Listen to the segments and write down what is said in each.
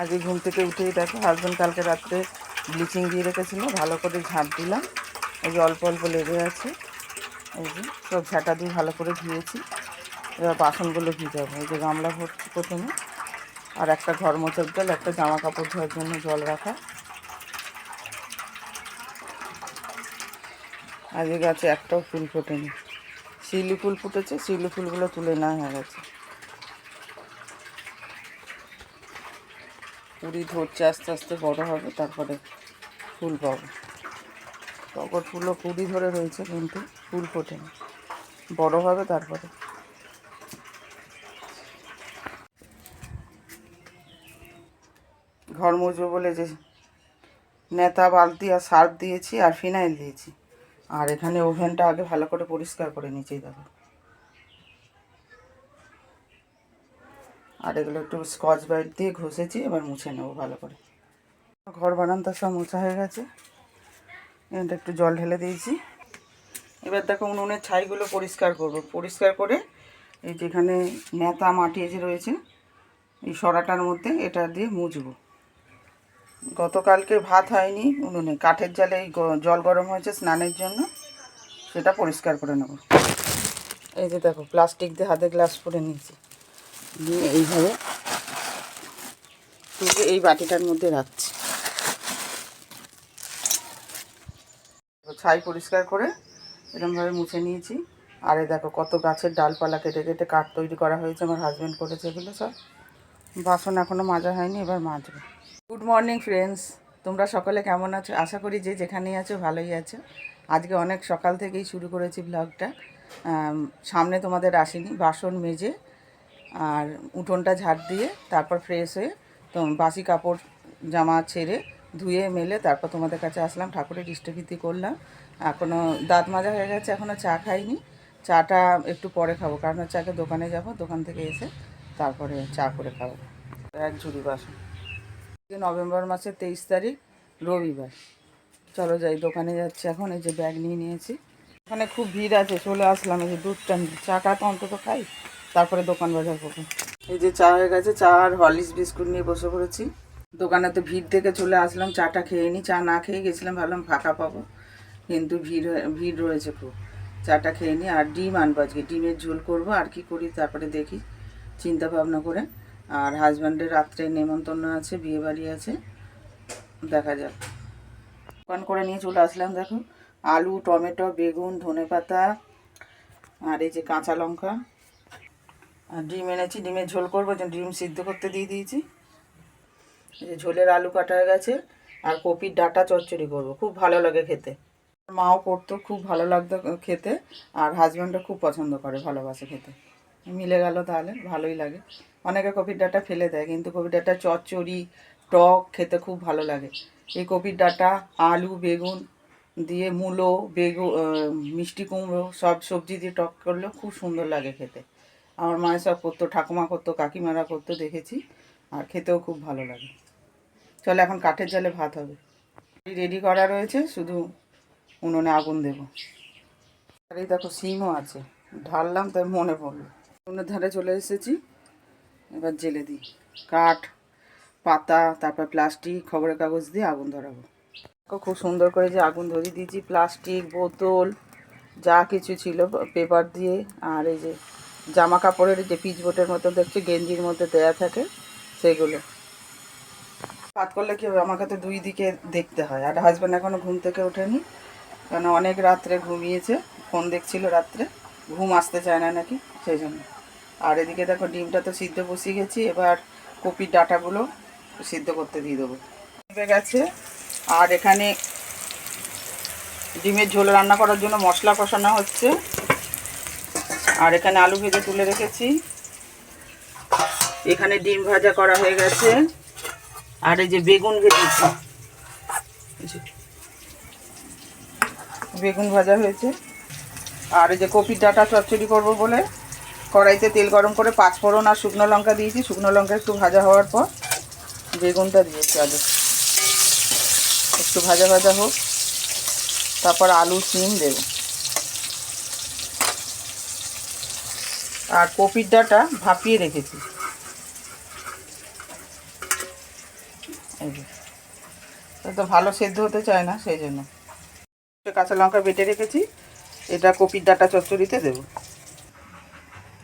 আজকে ঘুম থেকে উঠেই দেখো হাজব্যান্ড কালকে রাত্রে ব্লিচিং দিয়ে রেখেছিল, ভালো করে ঝাঁট দিলাম। এই যে অল্প অল্প লেগে আছে। এই যে সব ঝাঁটা দিয়ে ভালো করে ধুয়েছি। এবার বাসনগুলো ভিজাবো। এই যে গামলা ভরছি প্রথমে। আর একটা ঘর জল, একটা জামা কাপড় ধোয়ার জন্য জল রাখা। আজকে গাছে একটাও ফুল ফোটেনি। শিউলি ফুল ফুটেছে, শিউলি ফুলগুলো তুলে নেওয়া হয়ে গেছে। কুড়ি ধরছে, আস্তে আস্তে বড় হবে, তারপরে ফুল পাবো। টগর ফুলও কুড়ি ধরে রয়েছে, কিন্তু ফুল ফোটেনি। বড় হবে তারপরে। ঘর মুছবো বলে যে নেতা, বালতি আর সার্ফ দিয়েছি আর ফিনাইল দিয়েছি। আর এখানে ওভেনটা আগে ভালো করে পরিষ্কার করে নিচেই দেখো আর এগুলো একটু স্কচ ব্রাইট দিয়ে ঘষেছি, এবার মুছে নেব ভালো করে। ঘর বারান্দা সব মোছা হয়ে গেছে। এটা একটু জল ঢেলে দিয়েছি। এবার দেখো উনুনের ছাইগুলো পরিষ্কার করব। পরিষ্কার করে এই যেখানে নেতা মাটি যে রয়েছে, এই সরাটার মধ্যে এটা দিয়ে মুছবো। গতকালকে ভাত হয়নি উনুনে, কাঠের জালে এই জল গরম হয়েছে স্নানের জন্য, সেটা পরিষ্কার করে নেব। এই যে দেখো, প্লাস্টিক দিয়ে হাতে গ্লাস করে নিয়েছি। দিয়ে এইভাবে তুলে এই বাটিটার মধ্যে রাখছি। ছাই পরিষ্কার করে এরকমভাবে মুছে নিয়েছি। আর দেখো কত গাছের ডালপালা কেটে কেটে কাঠ তৈরি করা হয়েছে, আমার হাজব্যান্ড করেছে এগুলো সব। বাসন এখনও মাজা হয়নি, এবার মাজবো। গুড মর্নিং ফ্রেন্ডস তোমরা সকলে কেমন আছো? আশা করি যে যেখানেই আছো ভালোই আছো। আজকে অনেক সকাল থেকেই শুরু করেছি ব্লগটা সামনে তোমাদের আসেনি, বাসন মেজে আর উঠোনটা ঝাড় দিয়ে তারপর ফ্রেশ হয়ে তো বাসি কাপড়, জামা ছেড়ে ধুয়ে মেলে তারপর তোমাদের কাছে আসলাম, ঠাকুরের ইষ্টভীতি করলাম। এখনও দাঁত মাজা হয়ে গেছে এখনও চা খাইনি। চাটা একটু পরে খাব, কারণ হচ্ছে আগে দোকানে যাব, দোকান থেকে এসে তারপরে চা করে খাব। এক ঝুড়ি বাসন। নভেম্বর মাসের তেইশ তারিখ, রবিবার। চলো যাই, দোকানে যাচ্ছি এখন, এই যে ব্যাগ নিয়ে নিয়েছি। ওখানে খুব ভিড় আছে, চলে আসলাম, এই যে দুধটা চাটা তো অন্তত খাই? তারপরে দোকান বাজার করব। এই যে চা হয়ে গেছে, চা আর হরলিক্স বিস্কুট নিয়ে বসে পড়েছি। দোকানে তো ভিড় থেকে চলে আসলাম, চাটা খেয়ে নি, চা না খেয়ে গেছিলাম, ভাবলাম ফাঁকা পাবো। কিন্তু ভিড় ভিড় রয়েছে খুব। চাটা খেয়ে নি, আর ডিম আনব আজকে। ডিমের ঝোল করব, আর কি করি তারপরে দেখি, চিন্তা ভাবনা করে। আর হাজব্যান্ডের রাত্রে নেমন্তন্ন আছে, বিয়ে বাড়ি আছে। দেখা যাক। দোকান করে নিয়ে চলে আসলাম, দেখো। আলু, টমেটো, বেগুন, ধনেপাতা, আর এই যে কাঁচা লঙ্কা। ডিম এনেছি, ডিমের ঝোল করব যে ডিম সিদ্ধ করতে দিয়ে দিয়েছি। এই যে ঝোলের আলু কাটা হয়ে গেছে, আর কপির ডাটা চচ্চড়ি করব, খুব ভালো লাগে খেতে। মাও করতো, খুব ভালো লাগতো খেতে, আর হাজব্যান্ডও খুব পছন্দ করে, ভালোবাসে খেতে। মিলে গেল তাহলে, ভালোই লাগে। অনেকে কপির ডাটা ফেলে দেয়, কিন্তু কপির ডাটা চচ্চড়ি, টক খেতে খুব ভালো লাগে। এই কপির ডাটা, আলু, বেগুন দিয়ে মূলো বেগুন মিষ্টি কুমড়ো, সব সবজি দিয়ে টক করলেও খুব সুন্দর লাগে খেতে। আমার মায়ের সব করতো, ঠাকুমা করতো, কাকিমারা করতো দেখেছি, আর খেতেও খুব ভালো লাগে। চলো এখন কাঠের জালে ভাত হবে। রেডি করা রয়েছে, শুধু উনুনে আগুন দেবো। আর এই দেখো সিমও আছে, ঢাললাম তাই মনে পড়ল। উনুনের ধারে চলে এসেছি, এবার জেলে দিই। কাঠ, পাতা, তারপর প্লাস্টিক, খবরের কাগজ দিয়ে আগুন ধরাবো। খুব সুন্দর করে যে আগুন ধরিয়ে দিয়েছি, প্লাস্টিক, বোতল, যা কিছু ছিল, পেপার দিয়ে, আর এই যে জামা কাপড়ের যে পিচ বোটের মতো দেখছি, গেঞ্জির মধ্যে দেয়া থাকে, সেগুলো। ভাত করলে কি হবে? আমাকে তো দুই দিকে দেখতে হয়। আর হাজব্যান্ড এখনও ঘুম থেকে ওঠেনি, কারণ অনেক রাত্রে ঘুমিয়েছে। ফোন দেখছিল রাত্রে, ঘুম আসতে চায় না নাকি, সেই জন্য। আর এদিকে দেখো, ডিমটা তো সিদ্ধ বসিয়ে গেছি, এবার কপির ডাটাগুলো সিদ্ধ করতে দিয়ে দেবো। গেছে। আর এখানে ডিমের ঝোল রান্না করার জন্য মশলা কষানো হচ্ছে। আর এখানে আলু ভেজে তুলে রেখেছি। এখানে ডিম ভাজা করা হয়ে গেছে। আর এই যে বেগুন ভেজেছি। বেগুন ভাজা হয়েছে। আর এই যে কপির ডাটা চচ্চড়ি করব বলে কড়াইতে তেল গরম করে পাঁচ ফোড়ন আর শুকনো লঙ্কা দিয়েছি। শুকনো লঙ্কা একটু ভাজা হওয়ার পর বেগুনটা দিয়েছি আলু। একটু ভাজা ভাজা হোক। তারপর আলু সিম দেব আর কপির ডাটা ভাপিয়ে রেখেছি। তো ভালো সেদ্ধ হতে চায় না, সেই জন্য। কাঁচা লঙ্কা বেটে রেখেছি, এটা কপির ডাটা চচ্চড়িতে দেবো।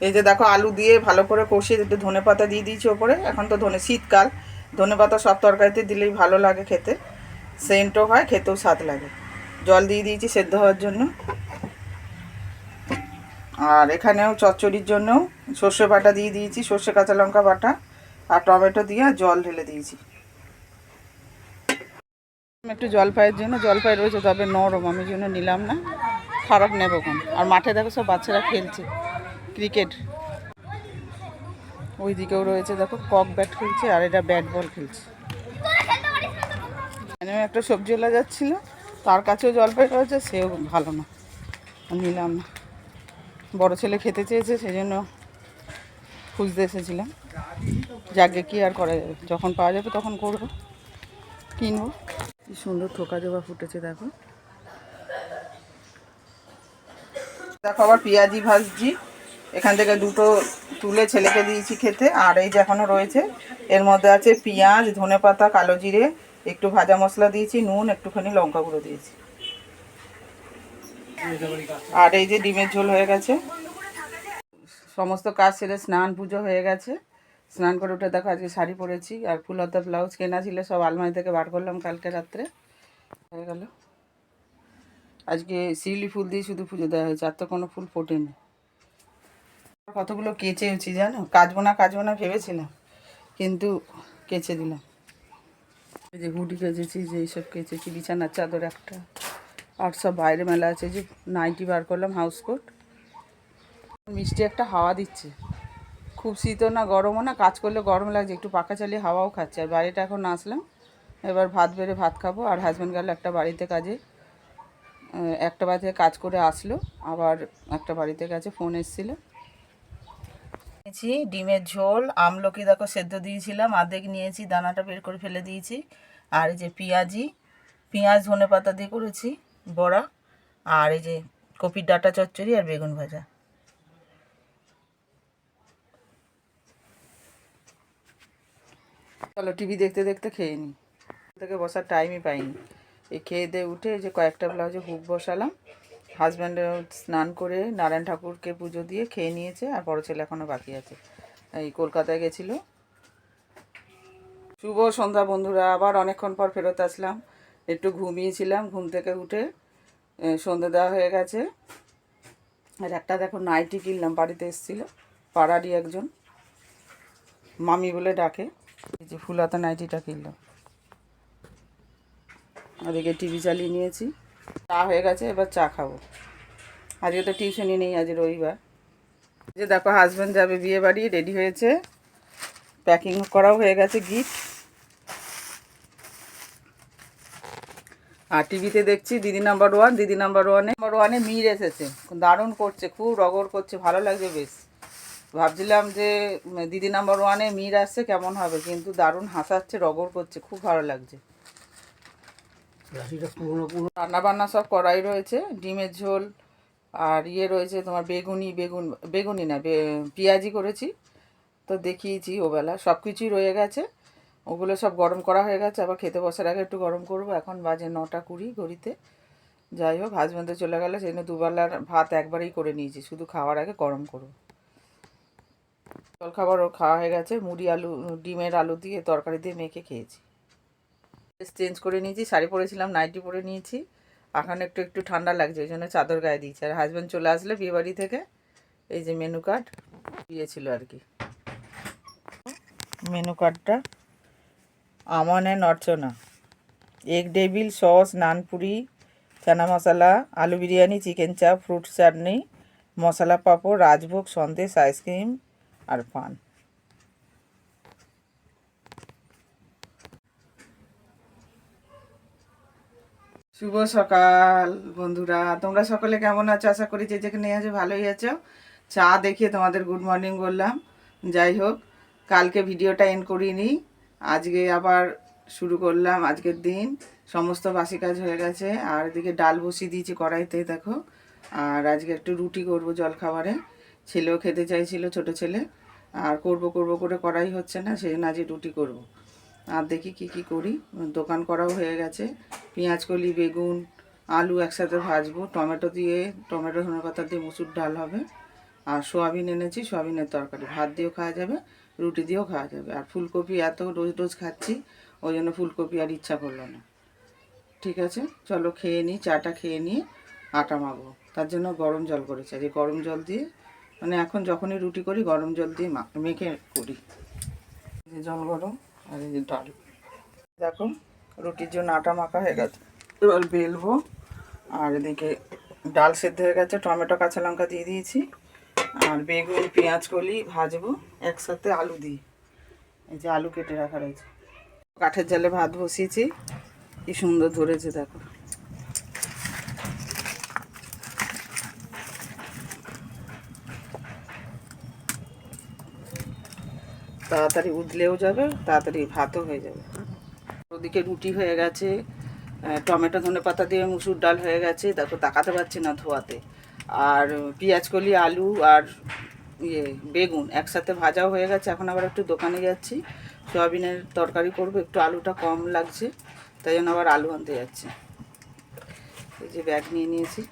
এই যে দেখো, আলু দিয়ে ভালো করে কষিয়ে একটু ধনে পাতা দিয়ে দিয়েছি ওপরে। এখন তো ধনে, শীতকাল, ধনে পাতা সব তরকারিতে দিলেই ভালো লাগে খেতে। সেন্টও হয়, খেতেও স্বাদ লাগে। জল দিয়ে দিয়েছি সেদ্ধ হওয়ার জন্য। আর এখানেও চচ্চড়ির জন্যও সর্ষে বাটা দিয়ে দিয়েছি, সর্ষে কাঁচা লঙ্কা বাটা আর টমেটো দিয়ে আর জল ঢেলে দিয়েছি। একটু জলপাইয়ের জন্য, জলপাই রয়েছে তবে নরম, আমি জন্য নিলাম না, খারাপ নেব কোন আর মাঠে দেখো সব বাচ্চারা খেলছে, ক্রিকেট। ওই দিকেও রয়েছে দেখো, কক ব্যাট খেলছে আর এটা ব্যাট বল খেলছে। এখানেও একটা সবজিওয়ালা যাচ্ছিল, তার কাছেও জলপাই রয়েছে, সেও ভালো না, নিলাম না। বড় ছেলে খেতে চেয়েছে সেই জন্য খুঁজতে এসেছিলাম। যাকে কি আর করা যাবে, যখন পাওয়া যাবে তখন করব, কিনবো। কি সুন্দর থোকা জবা ফুটেছে, দেখো। দেখো আবার পেঁয়াজি ভাজছি। এখান থেকে দুটো তুলে ছেলেকে দিয়েছি খেতে, আর এই যে এখনও রয়েছে, এর মধ্যে আছে পেঁয়াজ ধনে পাতা কালো জিরে, একটু ভাজা মশলা দিয়েছি, নুন, একটুখানি লঙ্কা গুঁড়ো দিয়েছি। আর এই যে ডিমের ঝোল হয়ে গেছে। সমস্ত কাজ সেরে স্নান পুজো হয়ে গেছে। স্নান করে উঠে দেখো আজকে শাড়ি পরেছি আর ফুলহাতা ব্লাউজ কেনা ছিল, সব আলমারি থেকে বার করলাম কালকে রাত্রে। হয়ে গেল। আজকে শিউলি ফুল দিয়ে শুধু পুজো দেওয়া হয়েছে, আর তো কোনো ফুল ফোটেনি। কতগুলো কেচেওছি জানো? কাচবো না কাচবো না ভেবেছিলাম, কিন্তু কেচে দিলাম। যে হুডি কেচেছি, যে এইসব কেচেছি, বিছানার চাদর একটা। আর সব বাইরে মেলা আছে যে নাইটি বার করলাম হাউস কোট মিষ্টি একটা হাওয়া দিচ্ছে। খুব শীতও না, গরমও না, কাজ করলে গরম লাগছে, একটু পাখা চালিয়ে হাওয়াও খাচ্ছে। আর বাড়িটা এখন আসলাম, এবার ভাত বেড়ে ভাত খাব, আর হাজব্যান্ড গেল একটা বাড়িতে কাজে। একটা বাড়িতে কাজ করে আসলো, আবার একটা বাড়িতে গেছে ফোন এসেছিল। নিয়েছি ডিমের ঝোল, আমলকি দেখো সেদ্ধ দিয়েছিলাম, আর্ধেক নিয়েছি, দানাটা বের করে ফেলে দিয়েছি। আর যে পেঁয়াজি, পেঁয়াজ ধনে পাতা দিয়ে করেছি। বড়া আর এই যে কপির ডাটা চচ্চড়ি আর বেগুন ভাজা। চলো টিভি দেখতে দেখতে খেয়ে নিই থেকে বসার টাইমই পাইনি। এই খেয়ে দিয়ে উঠে যে কয়েকটা ব্লাউজে হুক বসালাম। হাজব্যান্ডে স্নান করে নারায়ণ ঠাকুরকে পুজো দিয়ে খেয়ে নিয়েছে আর বড় ছেলে এখনও বাকি আছে। এই কলকাতায় গেছিল। শুভ সন্ধ্যা বন্ধুরা, আবার অনেকক্ষণ পর ফেরত আসলাম। একটু ঘুমিয়েছিলাম, ঘুম থেকে উঠে সন্ধে দেওয়া হয়ে গেছে। আর একটা দেখো নাইটি কিনলাম, বাড়িতে এসেছিল, পাড়ারই একজন। মামি বলে ডাকে, এই যে ফুলাতা নাইটিটা কিনলাম। ওদিকে টিভি চালিয়ে নিয়েছি। চা হয়ে গেছে, এবার চা খাব। আজকে তো টিউশনই নেই, আজ রবিবার। যে দেখো হাজব্যান্ড যাবে বিয়ে বাড়ি রেডি হয়েছে। প্যাকিং করাও হয়ে গেছে গিফট আর টিভিতে দেখছি Didi number one Didi number ওয়ানে নাম্বার ওয়ানে মির এসেছে। দারুণ করছে খুব রগর করছে ভালো লাগছে বেশ। ভাবছিলাম যে দিদি নাম্বার ওয়ানে মির আসছে কেমন হবে? কিন্তু দারুণ হাসাচ্ছে রগর করছে খুব ভালো লাগছে। রান্না বান্না সব করাই রয়েছে ডিমের ঝোল আর ইয়ে রয়েছে তোমার বেগুনি বেগুন বেগুনি না পেঁয়াজি করেছি। তো দেখিয়েছি ওবেলা সব কিছুই রয়ে গেছে। ওগুলো সব গরম করা হয়ে গেছে, আবার খেতে বসার আগে একটু গরম করব। এখন বাজে নটা কুড়ি ঘড়িতে। যাই হোক হাজব্যান্ডে চলে গেলে, সেই জন্য দুবেলার ভাত একবারেই করে নিয়েছি, শুধু খাওয়ার আগে গরম করব। জল খাবারও খাওয়া হয়ে গেছে, মুড়ি আলু, ডিমের আলু দিয়ে তরকারি দিয়ে মেখে খেয়েছি। চেঞ্জ করে নিয়েছি, শাড়ি পরেছিলাম নাইটি পরে নিয়েছি। এখন একটু একটু ঠান্ডা লাগছে, ওই জন্য চাদর গায়ে দিয়েছি। আর হাজব্যান্ড চলে আসলে বিয়েবাড়ি থেকে, এই যে মেনু কার্ড দিয়েছিল আর কি। মেনু কার্ডটা Aman and Archana egg devil sauce, nanpuri, chana masala, aloo biryani, chicken chaap, fruit chutney, masala papad, Rajbhog, sandesh, ice cream আর পান। শুভ সকাল বন্ধুরা। তোমরা সকলে কেমন আছো? আশা করি যে যেখানে আছো ভালোই আছো। চা দেখিয়ে তোমাদের গুড মর্নিং বললাম। যাই হোক, কালকে ভিডিওটা এন্ড করিনি। আজকে আবার শুরু করলাম আজকের দিন। সমস্ত বাসি কাজ হয়ে গেছে। আর এদিকে ডাল বসিয়ে দিয়েছি কড়াইতে, দেখো। আর আজকে একটু রুটি করব জল খাবারে ছেলেও খেতে চাইছিল, ছোট ছেলে। আর করব করব করে করাই হচ্ছে না, সেই জন্য আজকে রুটি করব। আর দেখি কি কি করি। দোকান করাও হয়ে গেছে। পেঁয়াজ কলি, বেগুন, আলু একসাথে ভাজবো। টমেটো দিয়ে, টমেটো ধনে পাতা দিয়ে মুসুর ডাল হবে। আর সোয়াবিন এনেছি, সোয়াবিনের তরকারি। ভাত দিয়েও খাওয়া যাবে। রুটি দিয়েও খাওয়া যাবে। আর ফুলকপি এত রোজ রোজ খাচ্ছি, ওই জন্য ফুলকপি আর ইচ্ছা করল না। ঠিক আছে, চলো খেয়ে নিই, চাটা খেয়ে নিয়ে আটা মাখবো। তার জন্য গরম জল করেছি। আর গরম জল দিয়ে মানে এখন যখনই রুটি করি, গরম জল দিয়ে মেখে করি। জল গরম আর এই যে ডাল। দেখো, রুটির জন্য আটা মাখা হয়ে গেছে। এবার বেলবো, আর এদিকে ডাল সেদ্ধ হয়ে গেছে, টমেটো, কাঁচা লঙ্কা দিয়ে দিয়েছি। আর বেগুন, পেঁয়াজ, কলি ভাজবো। একসাথে আলু দিই। এই যে আলু কেটে রাখা রয়েছে। কাঠের জালে ভাত বসিয়েছি। কি সুন্দর ধরেছে, দেখো। তাড়াতাড়ি উদলেও যাবে, তাড়াতাড়ি ভাতও হয়ে যাবে। ওদিকে রুটি হয়ে গেছে টমেটো ধনে পাতা দিয়ে মুসুর ডাল হয়ে গেছে দেখো তাকাতে পারছি না ধোয়াতে। আর কলি, আলু আর ইয়ে বেগুন একসাথে ভাজাও হয়ে গেছে। এখন আবার একটু দোকানে যাচ্ছি। সয়াবিনের তরকারি করব। একটু আলুটা কম লাগছে, তাই জন্য আবার আলু আনতে যাচ্ছি। এই যে ব্যাগ নিয়ে নিয়েছি।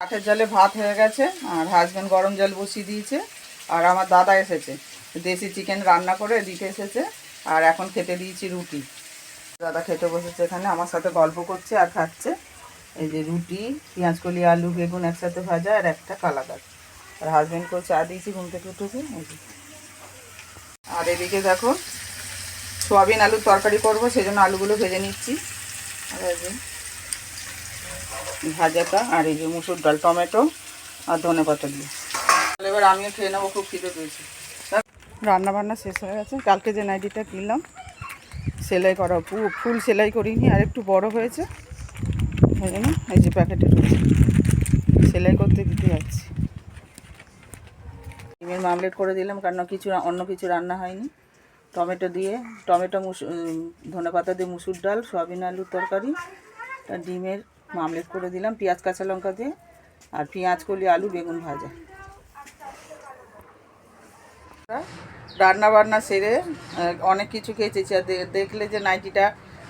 কাঠের জলে ভাত হয়ে গেছে, আর হাজব্যান্ড গরম জল বসিয়ে দিয়েছে, আর আমার দাদা এসেছে। দেশি চিকেন রান্না করে দিতে এসেছে, আর এখন খেতে দিয়েছি রুটি। দাদা খেতে বসেছে এখানে, আমার সাথে গল্প করছে আর খাচ্ছে। এই যে রুটি, পেঁয়াজ কলি, আলু, বেগুন একসাথে ভাজা আর একটা কালাদার আর হাজব্যান্ডকেও চা দিয়েছি ঘুম থেকে উঠেছে। আর এদিকে দেখো, সোয়াবিন আলুর তরকারি করব সেই জন্য আলুগুলো ভেজে নিচ্ছি। আর এই যে ভাজাটা, আর এই যে মুসুর ডাল, টমেটো আর ধনে পাতা দিয়ে। তাহলে এবার আমিও খেয়ে নেব, খুব খিদে পেয়েছি। রান্না বান্না শেষ হয়ে গেছে, কালকে যে নাইটিটা কিনলাম, সেলাই করা, ফুল সেলাই করিনি, আর একটু বড় হয়েছে। ওই জন্য এই যে প্যাকেটে রয়েছে। সেলাই করতে দিতে যাচ্ছি। ডিমের মামলেট করে দিলাম, কারণ কিছু অন্য কিছু রান্না হয়নি। টমেটো দিয়ে, টমেটো মুসুর ধনে পাতা দিয়ে মুসুর ডাল, সয়াবিন আলুর তরকারি আর ডিমের মামলেট করে দিলাম, পেঁয়াজ, কাঁচা লঙ্কা দিয়ে, আর পেঁয়াজ, কলি, আলু, বেগুন ভাজা। রান্না বান্না সেরে অনেক কিছু খেয়েছি। দেখলে যে নাইটিটা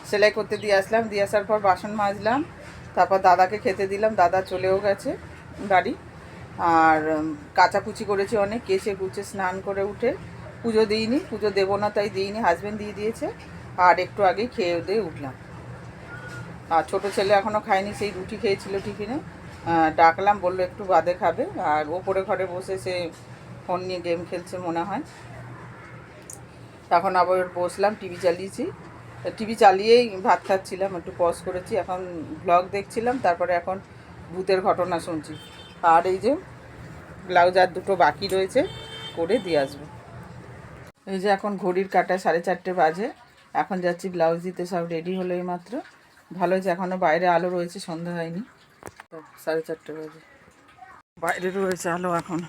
সেলাই করতে দিয়ে আসলাম, দিয়ে আসার পর বাসন মাজলাম। তারপর দাদাকে খেতে দিলাম, দাদা চলেও গেছে বাড়ি আর কাচাকুচি করেছি অনেক কেসে কুচে স্নান করে উঠে পুজো দিইনি, পুজো দেবো না তাই দিইনি হাজব্যান্ড দিয়ে দিয়েছে। আর একটু আগেই খেয়ে দিয়ে উঠলাম। আর ছোটো ছেলে এখনও খায়নি, সেই রুটি খেয়েছিল টিফিনে। ডাকলাম, বলল একটু বাদে খাবে। আর ওপরে ঘরে বসে সে ফোন নিয়ে গেম খেলছে মনে হয়। এখন আবার বসলাম, টিভি চালিয়েছি। টিভি চালিয়েই ভাত খাচ্ছিলাম, একটু পজ করেছি। এখন ব্লগ দেখছিলাম, তারপরে এখন ভূতের ঘটনা শুনছি। আর এই যে ব্লাউজ আর দুটো বাকি রয়েছে, করে দিয়ে আসব। এই যে এখন ঘড়ির কাটা সাড়ে চারটে বাজে, এখন যাচ্ছি ব্লাউজ দিতে, সব রেডি হলো এই মাত্র ভালো হয়েছে এখনও বাইরে আলো রয়েছে, সন্ধ্যা হয়নি। সাড়ে চারটে বাজে। বাইরে রয়েছে আলো এখন।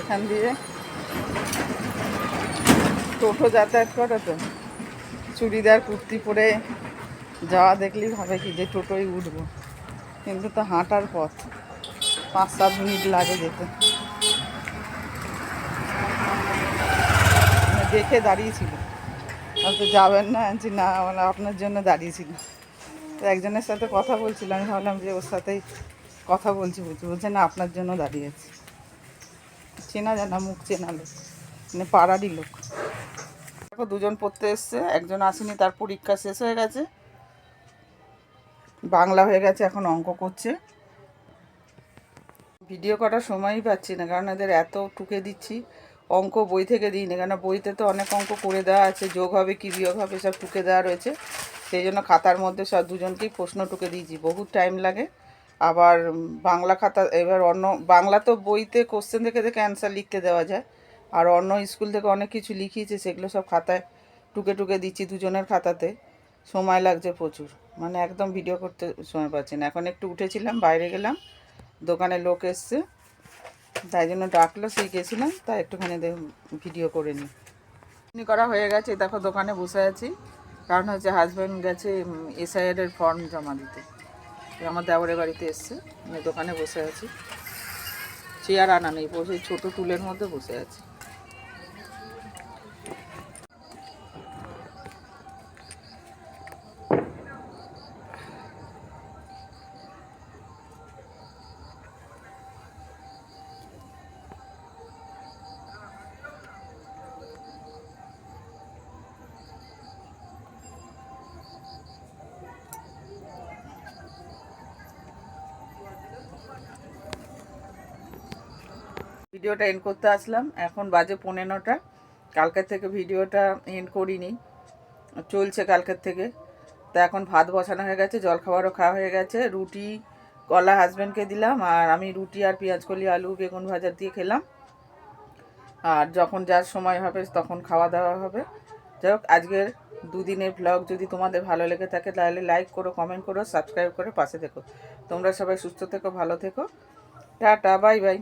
এখান দিয়ে টোটো যাতায়াত করে তো। চুড়িদার, কুর্তি পরে যাওয়া দেখলেই ভাবে কি যে টোটোয় উঠবো। কিন্তু তো হাঁটার পথ। পাঁচ সাত মিনিট লাগে যেতে। মানে দেখে দাঁড়িয়েছিল। হয়তো যাবেন না? যে না মানে আপনার জন্য দাঁড়িয়েছিল তো একজনের সাথে কথা বলছিলাম আমি ভাবলাম যে ওর সাথেই কথা বলছি বলছি। বলছে, না, আপনার জন্য দাঁড়িয়ে আছি। চেনা জানা, মুখ চেনা লোক মানে পাড়ারই লোক। দেখো, দুজন পড়তে এসছে, একজন আসেনি, তার পরীক্ষা শেষ হয়ে গেছে। বাংলা হয়ে গেছে, এখন অঙ্ক করছে। ভিডিও করার সময়ই পাচ্ছি না, কারণ এদের এত টুকে দিচ্ছি, অঙ্ক বই থেকে দিই না কেন বইতে তো অনেক অঙ্ক করে দেওয়া আছে, যোগ হবে কি বিয়োগ হবে, সব টুকে দেওয়া রয়েছে। সেই জন্য খাতার মধ্যে সব দুজনকেই প্রশ্ন টুকে দিয়েছি, বহুত টাইম লাগে। আবার বাংলা খাতা, এবার অন্য, বাংলা তো বইতে কোশ্চেন দেখে দেখে অ্যান্সার লিখতে দেওয়া যায়। আর অন্য স্কুল থেকে অনেক কিছু লিখিয়েছে, সেগুলো সব খাতায় টুকে টুকে দিচ্ছি দুজনের খাতাতে। সময় লাগছে প্রচুর। মানে একদম ভিডিও করতে সময় পাচ্ছি না। এখন একটু উঠেছিলাম, বাইরে গেলাম, দোকানে লোক এসছে। তাই জন্য ডাকলো, সেই গেছিলাম, তাই একটুখানি ভিডিও করে নিই। করা হয়ে গেছে, দেখো দোকানে বসে আছি। কারণ হচ্ছে হাজব্যান্ড গেছে এসআইআর এর ফর্ম জমা দিতে। আমার দেওয়ারের বাড়িতে এসছে। আমি দোকানে বসে আছি। চেয়ার আনা নেই, বসে ছোট টুলের মধ্যে বসে আছে। ভিডিওটা এন্ড করতে আসলাম। এখন বাজে পৌনে নটা। কালকের থেকে ভিডিওটা এন্ড করিনি। চলছে কালকের থেকে। তা এখন ভাত বসানো হয়ে গেছে, জলখাবারও খাওয়া হয়ে গেছে। রুটি, কলা হাজব্যান্ডকে দিলাম আর আমি রুটি আর পেঁয়াজ কলি, আলু, বেগুন ভাজা দিয়ে খেলাম। আর যখন যার সময় হবে তখন খাওয়া দাওয়া হবে। যাই হোক, আজকের দুদিনের ব্লগ যদি তোমাদের ভালো লেগে থাকে তাহলে লাইক করো কমেন্ট করো সাবস্ক্রাইব করে, পাশে থেকো। তোমরা সবাই সুস্থ থেকো, ভালো থেকো। Tata bye bye